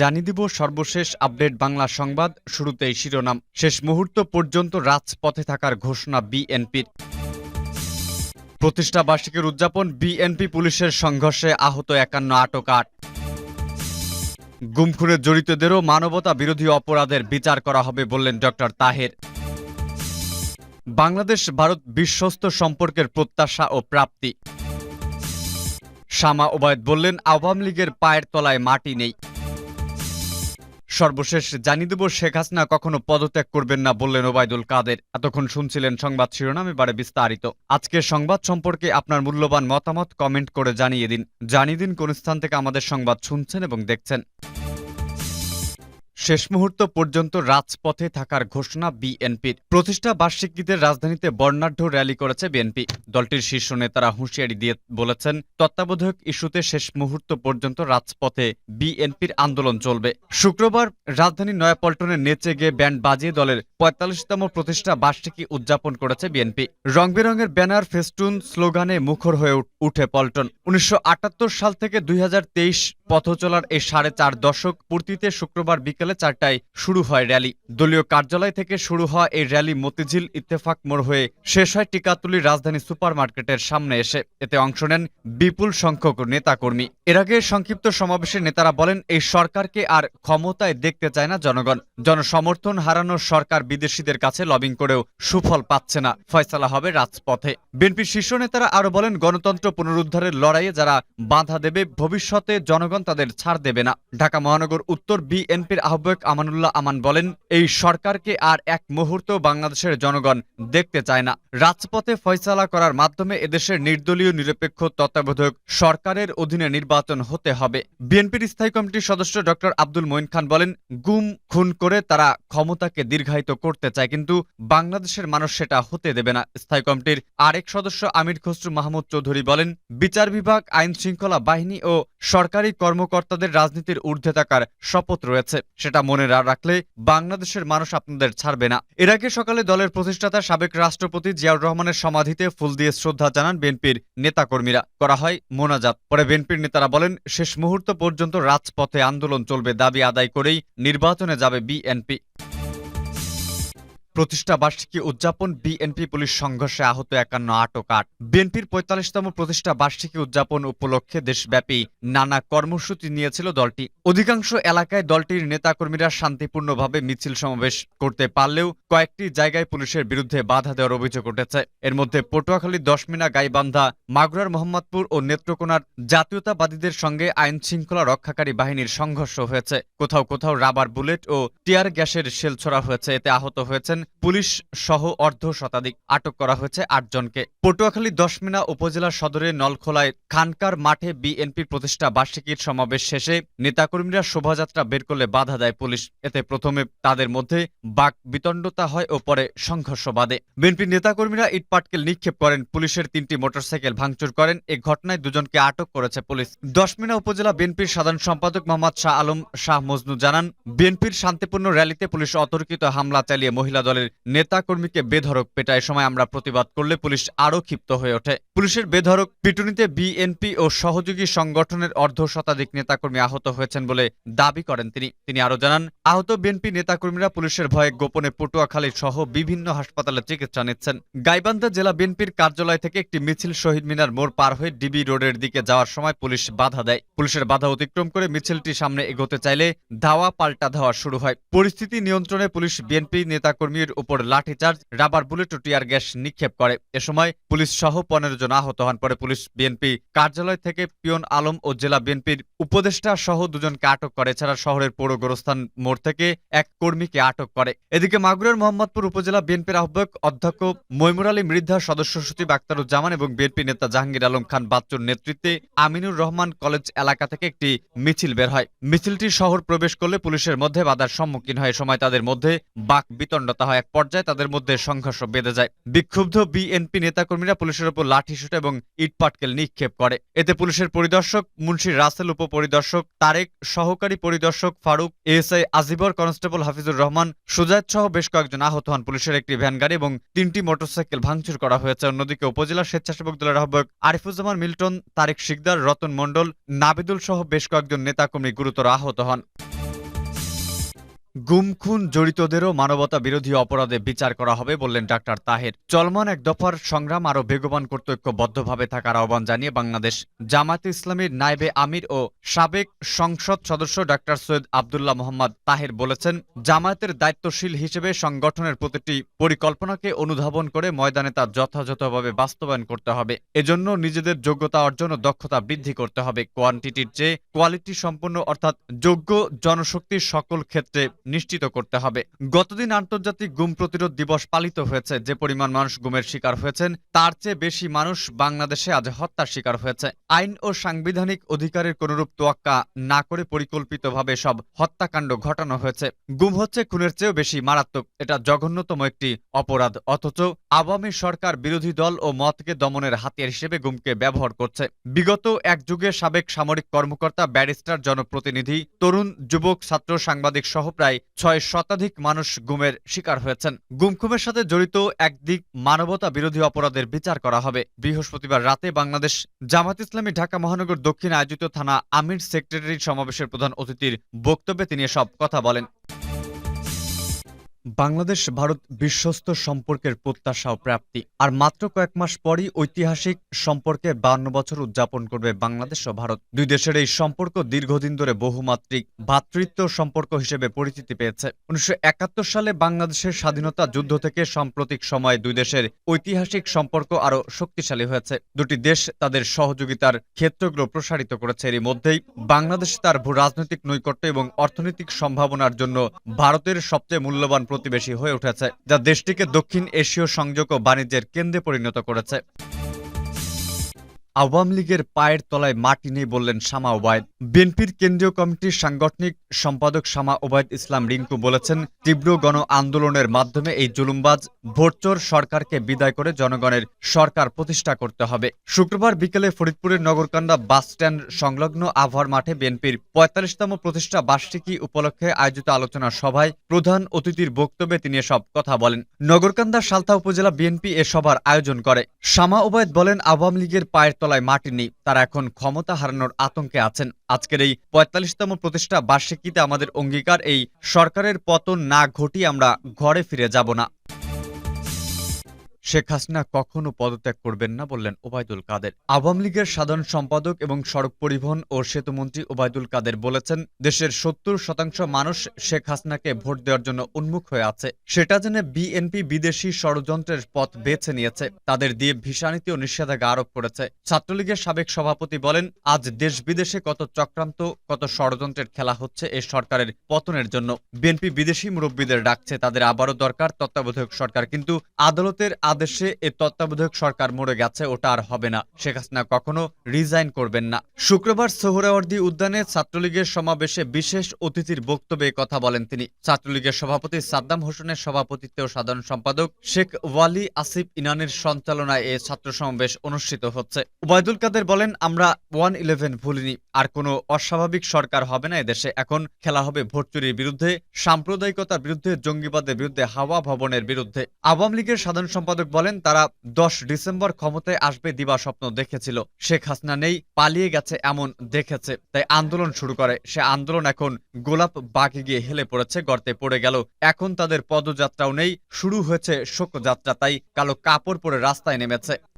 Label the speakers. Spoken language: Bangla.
Speaker 1: জানিয়ে দিব সর্বশেষ আপডেট বাংলা সংবাদ শুরুতেই শিরোনাম শেষ মুহূর্ত পর্যন্ত রাজপথে থাকার ঘোষণা বিএনপির প্রতিষ্ঠা বার্ষিকীর উদযাপন বিএনপি পুলিশের সংঘর্ষে আহত একান্ন আটক আট গুমখুরে জড়িতদেরও মানবতা বিরোধী অপরাধের বিচার করা হবে বললেন ডক্টর তাহের বাংলাদেশ ভারত বিশ্বস্ত সম্পর্কের প্রত্যাশা ও প্রাপ্তি শামা ওবায়দ বললেন আওয়ামী লীগের পায়ের তলায় মাটি নেই সর্বশেষ জানিয়ে দেব শেখ হাসিনা কখনো পদত্যাগ করবেন না বললেন ওবায়দুল কাদের এতক্ষণ শুনছিলেন সংবাদ শিরোনাম এবারে বিস্তারিত আজকের সংবাদ সম্পর্কে আপনার মূল্যবান মতামত কমেন্ট করে জানিয়ে দিন জানিয়ে দিন কোন স্থান থেকে আমাদের সংবাদ শুনছেন এবং দেখছেন শেষ মুহূর্ত পর্যন্ত রাজপথে থাকার ঘোষণা বিএনপির প্রতিষ্ঠা বার্ষিকীতে রাজধানীতে বর্ণাঢ্য র্যালি করেছে বিএনপি দলটির শীর্ষ নেতারা হুঁশিয়ারি দিয়ে বলেছেন তত্ত্বাবধায়ক ইস্যুতে শেষ মুহূর্ত পর্যন্ত রাজপথে বিএনপির আন্দোলন চলবে শুক্রবার রাজধানী নয়াপল্টনে নেচে গিয়ে ব্যান্ড বাজিয়ে দলের পঁয়তাল্লিশতম প্রতিষ্ঠা বার্ষিকী উদযাপন করেছে বিএনপি বেরঙের ব্যানার ফেস্টুন স্লোগানে মুখর হয়ে উঠে পল্টন উনিশশো সাল থেকে দুই পথ চলার এই সাড়ে চার দশক পূর্তিতে শুক্রবার বিকেল বিকেলে চারটায় শুরু হয় র্যালি দলীয় কার্যালয় থেকে শুরু হওয়া এই র্যালি মতিঝিল ইত্তেফাক মোড় হয়ে শেষ হয় টিকাতুলির রাজধানী সুপার মার্কেটের সামনে এসে এতে অংশ নেন বিপুল সংখ্যক নেতাকর্মী এর আগে সংক্ষিপ্ত সমাবেশে নেতারা বলেন এই সরকারকে আর ক্ষমতায় দেখতে চায় না জনগণ জনসমর্থন হারানোর সরকার বিদেশিদের কাছে লবিং করেও সুফল পাচ্ছে না ফয়সালা হবে রাজপথে বিএনপি শীর্ষ নেতারা আরও বলেন গণতন্ত্র পুনরুদ্ধারের লড়াইয়ে যারা বাধা দেবে ভবিষ্যতে জনগণ তাদের ছাড় দেবে না ঢাকা মহানগর উত্তর বিএনপির আহ্বান আহ্বায়ক আমানুল্লাহ আমান বলেন এই সরকারকে আর এক মুহূর্ত বাংলাদেশের জনগণ দেখতে চায় না রাজপথে ফয়সালা করার মাধ্যমে এদেশের নির্দলীয় নিরপেক্ষ তত্ত্বাবধায়ক সরকারের অধীনে নির্বাচন হতে হবে বিএনপির স্থায়ী কমিটির সদস্য ড আব্দুল মঈন খান বলেন গুম খুন করে তারা ক্ষমতাকে দীর্ঘায়িত করতে চায় কিন্তু বাংলাদেশের মানুষ সেটা হতে দেবে না স্থায়ী কমিটির আরেক সদস্য আমির খসরু মাহমুদ চৌধুরী বলেন বিচার বিভাগ আইন শৃঙ্খলা বাহিনী ও সরকারি কর্মকর্তাদের রাজনীতির ঊর্ধ্বে থাকার শপথ রয়েছে সেটা মনে না রাখলে বাংলাদেশের মানুষ আপনাদের ছাড়বে না এর আগে সকালে দলের প্রতিষ্ঠাতা সাবেক রাষ্ট্রপতি জিয়াউর রহমানের সমাধিতে ফুল দিয়ে শ্রদ্ধা জানান বিএনপির নেতাকর্মীরা করা হয় মোনাজাত পরে বিএনপির নেতারা বলেন শেষ মুহূর্ত পর্যন্ত রাজপথে আন্দোলন চলবে দাবি আদায় করেই নির্বাচনে যাবে বিএনপি প্রতিষ্ঠা বার্ষিকী উদযাপন বিএনপি পুলিশ সংঘর্ষে আহত একান্ন আটক আট বিএনপির পঁয়তাল্লিশতম প্রতিষ্ঠা বার্ষিকী উদযাপন উপলক্ষে দেশব্যাপী নানা কর্মসূচি নিয়েছিল দলটি অধিকাংশ এলাকায় দলটির নেতাকর্মীরা শান্তিপূর্ণভাবে মিছিল সমাবেশ করতে পারলেও কয়েকটি জায়গায় পুলিশের বিরুদ্ধে বাধা দেওয়ার অভিযোগ উঠেছে এর মধ্যে পটুয়াখালী দশমিনা গাইবান্ধা মাগুরার মোহাম্মদপুর ও নেত্রকোনার জাতীয়তাবাদীদের সঙ্গে আইন শৃঙ্খলা রক্ষাকারী বাহিনীর সংঘর্ষ হয়েছে কোথাও কোথাও রাবার বুলেট ও টিয়ার গ্যাসের শেল ছড়া হয়েছে এতে আহত হয়েছেন পুলিশ সহ অর্ধ শতাধিক আটক করা হয়েছে আটজনকে পটুয়াখালী দশমিনা উপজেলা সদরের নলখোলায় খানকার মাঠে বিএনপি প্রতিষ্ঠা বার্ষিকীর সমাবেশ শেষে নেতাকর্মীরা শোভাযাত্রা বের করলে বাধা দেয় পুলিশ এতে প্রথমে তাদের মধ্যে বাক বিতণ্ডতা হয় ও পরে সংঘর্ষ বাঁধে বিএনপি নেতাকর্মীরা ইটপাটকেল নিক্ষেপ করেন পুলিশের তিনটি মোটরসাইকেল ভাঙচুর করেন এ ঘটনায় দুজনকে আটক করেছে পুলিশ দশমিনা উপজেলা বিএনপির সাধারণ সম্পাদক মোহাম্মদ শাহ আলম শাহ মজনু জানান বিএনপির শান্তিপূর্ণ র্যালিতে পুলিশ অতর্কিত হামলা চালিয়ে মহিলা দলের দলের কর্মীকে বেধরক পেটায় সময় আমরা প্রতিবাদ করলে পুলিশ আরও ক্ষিপ্ত হয়ে ওঠে পুলিশের বেধরক পিটুনিতে বিএনপি ও সহযোগী সংগঠনের অর্ধ শতাধিক নেতাকর্মী আহত হয়েছেন বলে দাবি করেন তিনি তিনি আরও জানান আহত বিএনপি নেতাকর্মীরা পুলিশের ভয়ে গোপনে পটুয়াখালী সহ বিভিন্ন হাসপাতালে চিকিৎসা নিচ্ছেন গাইবান্ধা জেলা বিএনপির কার্যালয় থেকে একটি মিছিল শহীদ মিনার মোড় পার হয়ে ডিবি রোডের দিকে যাওয়ার সময় পুলিশ বাধা দেয় পুলিশের বাধা অতিক্রম করে মিছিলটি সামনে এগোতে চাইলে ধাওয়া পাল্টা ধাওয়া শুরু হয় পরিস্থিতি নিয়ন্ত্রণে পুলিশ বিএনপি নেতাকর্মী কর্মীর উপর লাঠিচার্জ রাবার বুলেট ও টিয়ার গ্যাস নিক্ষেপ করে এ সময় পুলিশ সহ পনেরো জন আহত হন পরে পুলিশ বিএনপি কার্যালয় থেকে পিয়ন আলম ও জেলা বিএনপির উপদেষ্টা সহ দুজনকে আটক করে এছাড়া শহরের পৌর গোরস্থান মোড় থেকে এক কর্মীকে আটক করে এদিকে মাগুরের মোহাম্মদপুর উপজেলা বিএনপির আহ্বায়ক অধ্যক্ষ মৈমুর আলী মৃদ্ধা সদস্য সচিব আক্তারুজ্জামান এবং বিএনপি নেতা জাহাঙ্গীর আলম খান বাচ্চুর নেতৃত্বে আমিনুর রহমান কলেজ এলাকা থেকে একটি মিছিল বের হয় মিছিলটি শহর প্রবেশ করলে পুলিশের মধ্যে বাধার সম্মুখীন হয় সময় তাদের মধ্যে বাক বিতণ্ডতা হয় এক পর্যায়ে তাদের মধ্যে সংঘর্ষ বেঁধে যায় বিক্ষুব্ধ বিএনপি নেতাকর্মীরা পুলিশের ওপর লাঠিসুট এবং ইটপাটকেল নিক্ষেপ করে এতে পুলিশের পরিদর্শক মুন্সি রাসেল উপপরিদর্শক তারেক সহকারী পরিদর্শক ফারুক এএসআই আজিবর কনস্টেবল হাফিজুর রহমান সুজায়ত সহ বেশ কয়েকজন আহত হন পুলিশের একটি ভ্যানগাড়ি এবং তিনটি মোটরসাইকেল ভাঙচুর করা হয়েছে অন্যদিকে উপজেলা স্বেচ্ছাসেবক দলের আহ্বায়ক আরিফুজ্জামান মিল্টন তারেক শিকদার রতন মন্ডল নাবিদুল সহ বেশ কয়েকজন নেতাকর্মী গুরুতর আহত হন গুমখুন জড়িতদেরও মানবতা বিরোধী অপরাধে বিচার করা হবে বললেন ডাক্তার তাহের চলমান এক দফার সংগ্রাম আরও বেগবান কর্তৈক্যবদ্ধভাবে থাকার আহ্বান জানিয়ে বাংলাদেশ জামাত ইসলামীর নাইবে আমির ও সাবেক সংসদ সদস্য ডাক্তার সৈয়দ আবদুল্লাহ মোহাম্মদ তাহের বলেছেন জামায়াতের দায়িত্বশীল হিসেবে সংগঠনের প্রতিটি পরিকল্পনাকে অনুধাবন করে ময়দানে তা যথাযথভাবে বাস্তবায়ন করতে হবে এজন্য নিজেদের যোগ্যতা অর্জন ও দক্ষতা বৃদ্ধি করতে হবে কোয়ান্টিটির চেয়ে কোয়ালিটি সম্পন্ন অর্থাৎ যোগ্য জনশক্তি সকল ক্ষেত্রে নিশ্চিত করতে হবে গতদিন আন্তর্জাতিক গুম প্রতিরোধ দিবস পালিত হয়েছে যে পরিমাণ মানুষ গুমের শিকার হয়েছেন তার চেয়ে বেশি মানুষ বাংলাদেশে আজ হত্যার শিকার হয়েছে আইন ও সাংবিধানিক অধিকারের কোনরূপ তোয়াক্কা না করে পরিকল্পিতভাবে সব হত্যাকাণ্ড ঘটানো হয়েছে গুম হচ্ছে খুনের চেয়েও বেশি মারাত্মক এটা জঘন্যতম একটি অপরাধ অথচ আওয়ামী সরকার বিরোধী দল ও মতকে দমনের হাতিয়ার হিসেবে গুমকে ব্যবহার করছে বিগত এক যুগে সাবেক সামরিক কর্মকর্তা ব্যারিস্টার জনপ্রতিনিধি তরুণ যুবক ছাত্র সাংবাদিক সহ প্রায় প্রায় ছয় শতাধিক মানুষ গুমের শিকার হয়েছেন গুমখুমের সাথে জড়িত একদিক মানবতা বিরোধী অপরাধের বিচার করা হবে বৃহস্পতিবার রাতে বাংলাদেশ জামাত ইসলামী ঢাকা মহানগর দক্ষিণ আয়োজিত থানা আমির সেক্রেটারি সমাবেশের প্রধান অতিথির বক্তব্যে তিনি সব কথা বলেন বাংলাদেশ ভারত বিশ্বস্ত সম্পর্কের প্রত্যাশা ও প্রাপ্তি আর মাত্র কয়েক মাস পরই ঐতিহাসিক সম্পর্কে বান্ন বছর উদযাপন করবে বাংলাদেশ ও ভারত দুই দেশের এই সম্পর্ক দীর্ঘদিন ধরে বহুমাত্রিক ভাতৃত্ব সম্পর্ক হিসেবে পরিচিতি পেয়েছে উনিশশো সালে বাংলাদেশের স্বাধীনতা যুদ্ধ থেকে সাম্প্রতিক সময়ে দুই দেশের ঐতিহাসিক সম্পর্ক আরও শক্তিশালী হয়েছে দুটি দেশ তাদের সহযোগিতার ক্ষেত্রগুলো প্রসারিত করেছে এরই মধ্যেই বাংলাদেশ তার ভূ রাজনৈতিক নৈকট্য এবং অর্থনৈতিক সম্ভাবনার জন্য ভারতের সবচেয়ে মূল্যবান প্রতিবেশী হয়ে উঠেছে যা দেশটিকে দক্ষিণ এশীয় সংযোগ ও বাণিজ্যের কেন্দ্রে পরিণত করেছে আওয়ামী লীগের পায়ের তলায় মাটি নেই বললেন শামা ওবায়দ বিএনপির কেন্দ্রীয় কমিটির সাংগঠনিক সম্পাদক শামা ওবায়দ ইসলাম রিঙ্কু বলেছেন তীব্র গণ আন্দোলনের মাধ্যমে এই জুলুমবাজ ভোটচোর সরকারকে বিদায় করে জনগণের সরকার প্রতিষ্ঠা করতে হবে শুক্রবার বিকেলে ফরিদপুরের নগরকান্দা বাস স্ট্যান্ড সংলগ্ন আভার মাঠে বিএনপির পঁয়তাল্লিশতম প্রতিষ্ঠা বার্ষিকী উপলক্ষে আয়োজিত আলোচনা সভায় প্রধান অতিথির বক্তব্যে তিনি এসব কথা বলেন নগরকান্দা সালথা উপজেলা বিএনপি এ সভার আয়োজন করে শামা ওবায়দ বলেন আওয়ামী লীগের পায়ের তলায় মাটি নেই তারা এখন ক্ষমতা হারানোর আতঙ্কে আছেন আজকের এই পঁয়তাল্লিশতম প্রতিষ্ঠা বার্ষিকীতে আমাদের অঙ্গীকার এই সরকারের পতন না ঘটিয়ে আমরা ঘরে ফিরে যাব না শেখ হাসিনা কখনো পদত্যাগ করবেন না বললেন ওবায়দুল কাদের আওয়ামী লীগের সাধারণ সম্পাদক এবং সড়ক পরিবহন ও সেতুমন্ত্রী ওবায়দুল কাদের বলেছেন দেশের সত্তর শতাংশ মানুষ শেখ হাসিনাকে ভোট দেওয়ার জন্য উন্মুখ হয়ে আছে সেটা জেনে বিএনপি বিদেশি ষড়যন্ত্রের পথ বেছে নিয়েছে তাদের দিয়ে ভিসা ও নিষেধাজ্ঞা আরোপ করেছে ছাত্রলীগের সাবেক সভাপতি বলেন আজ দেশ বিদেশে কত চক্রান্ত কত ষড়যন্ত্রের খেলা হচ্ছে এই সরকারের পতনের জন্য বিএনপি বিদেশি মুরব্বীদের ডাকছে তাদের আবারও দরকার তত্ত্বাবধায়ক সরকার কিন্তু আদালতের বাংলাদেশে এ তত্ত্বাবধায়ক সরকার মরে গেছে ওটা আর হবে না শেখ হাসিনা কখনো রিজাইন করবেন না শুক্রবার সোহরাওয়ার্দী উদ্যানে ছাত্রলীগের সমাবেশে বিশেষ অতিথির বক্তব্যে কথা বলেন তিনি ছাত্রলীগের সভাপতি সাদ্দাম হোসেনের সভাপতিত্বে ও সাধারণ সম্পাদক শেখ ওয়ালি আসিফ ইনানের সঞ্চালনায় এ ছাত্র সমাবেশ অনুষ্ঠিত হচ্ছে উবায়দুল কাদের বলেন আমরা ওয়ান ইলেভেন ভুলিনি আর কোনো অস্বাভাবিক সরকার হবে না এদেশে এখন খেলা হবে ভোট বিরুদ্ধে সাম্প্রদায়িকতার বিরুদ্ধে জঙ্গিবাদের বিরুদ্ধে হাওয়া ভবনের বিরুদ্ধে আওয়ামী লীগের সাধারণ সম্পাদক বলেন তারা দশ ডিসেম্বর ক্ষমতায় আসবে দিবা স্বপ্ন দেখেছিল শেখ হাসিনা নেই পালিয়ে গেছে এমন দেখেছে তাই আন্দোলন শুরু করে সে আন্দোলন এখন গোলাপ বাঘে গিয়ে হেলে পড়েছে গর্তে পড়ে গেল এখন তাদের পদযাত্রাও নেই শুরু হয়েছে শোকযাত্রা তাই কালো কাপড় পরে রাস্তায় নেমেছে